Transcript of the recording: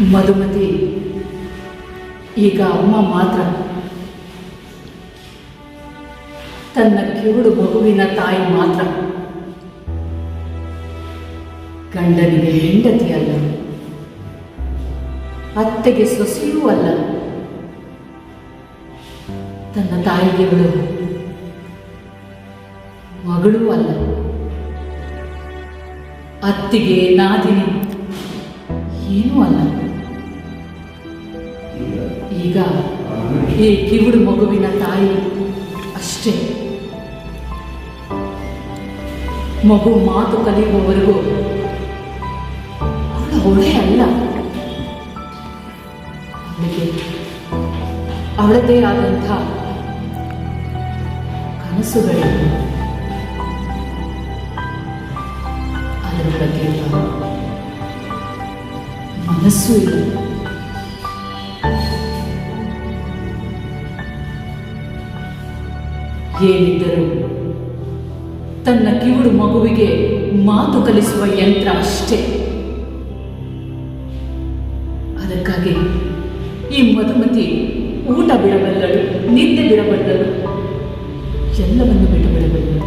ಮಧುಮತಿ, ಈಗ ಅಮ್ಮ ಮಾತ್ರ. ತನ್ನ ಕಿವುಡು ಮಗುವಿನ ತಾಯಿ ಮಾತ್ರ. ಗಂಡನಿಗೆ ಹೆಂಡತಿ ಅಲ್ಲ. ಅತ್ತೆಗೆ ಸೊಸೆಯೂ ಅಲ್ಲ. ತನ್ನ ತಾಯಿಗೆಗಳು ಮಗಳೂ ಅಲ್ಲ. ಅತ್ತಿಗೆ ನಾದಿನಿ ಏನೂ ಅಲ್ಲ. ಈಗ ಈ ಕಿವುಡು ಮಗುವಿನ ತಾಯಿ ಅಷ್ಟೇ. ಮಗು ಮಾತು ಕಲಿಯುವವರೆಗೂ ಅವಳ ಅಲ್ಲ. ಅವಳದೇ ಆದಂಥ ಕನಸುಗಳಿವೆ ಅದರ ಬಗ್ಗೆ ಮನಸ್ಸು ಇಲ್ಲ. ಏನಿದ್ದರೂ ತನ್ನ ಕಿವುಡು ಮಗುವಿಗೆ ಮಾತು ಕಲಿಸುವ ಯಂತ್ರ ಅಷ್ಟೇ. ಅದಕ್ಕಾಗಿ ಈ ಮಧುಮತಿ ಊಟ ಬಿಡಬಲ್ಲಳು, ನಿದ್ದೆ ಬಿಡಬಲ್ಲಳು, ಎಲ್ಲವನ್ನು ಬಿಟ್ಟು ಬಿಡಬಲ್ಲಳು.